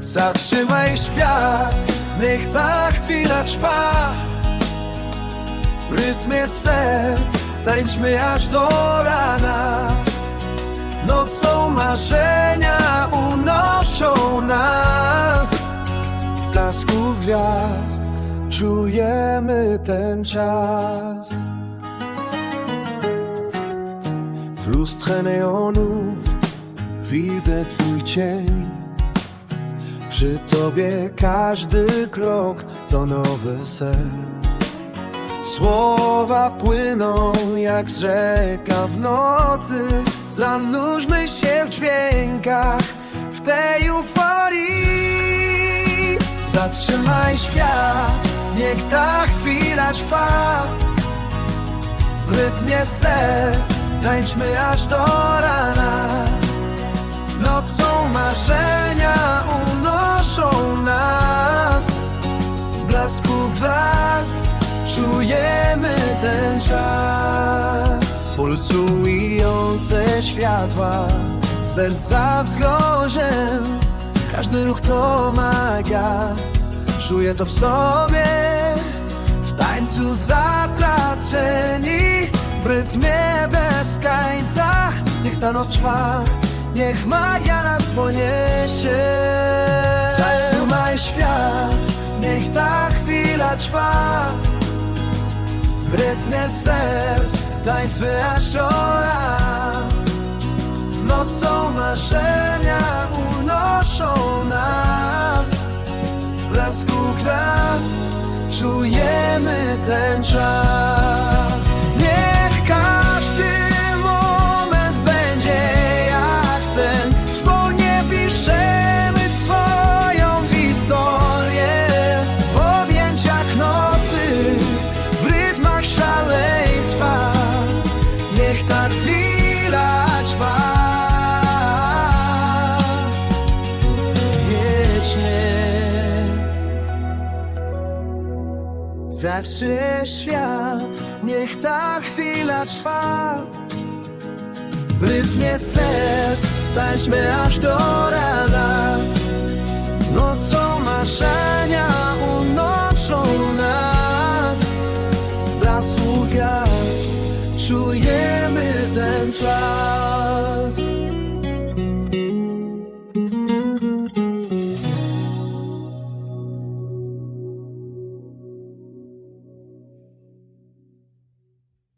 Zatrzymaj świat, niech ta chwila trwa. W rytmie serc tańczmy aż do rana. Nocą marzenia unoszą nas. W blasku gwiazd czujemy ten czas. Lustrze neonów widzę twój cień. Przy tobie każdy krok to nowy sen. Słowa płyną jak rzeka w nocy Zanurzmy się w dźwiękach w tej euforii. Zatrzymaj świat, niech ta chwila trwa W rytmie serc tańczmy aż do rana. Nocą marzenia unoszą nas. W blasku gwiazd czujemy ten czas. Pulsujące światła, serca wzgorzem Każdy ruch to magia, czuję to w sobie. W tańcu zatraceni, w rytmie ta noc trwa, niech magia nas poniesie. Zatrzymaj świat, niech ta chwila trwa. W rytmie serc tańczy aż. Nocą marzenia unoszą nas. W blasku gwiazd czujemy ten czas Zatrzyj świat, niech ta chwila trwa. W rytmie serc tańczmy aż do rana. Nocą marzenia unoszą nas. W blasku gwiazd czujemy ten czas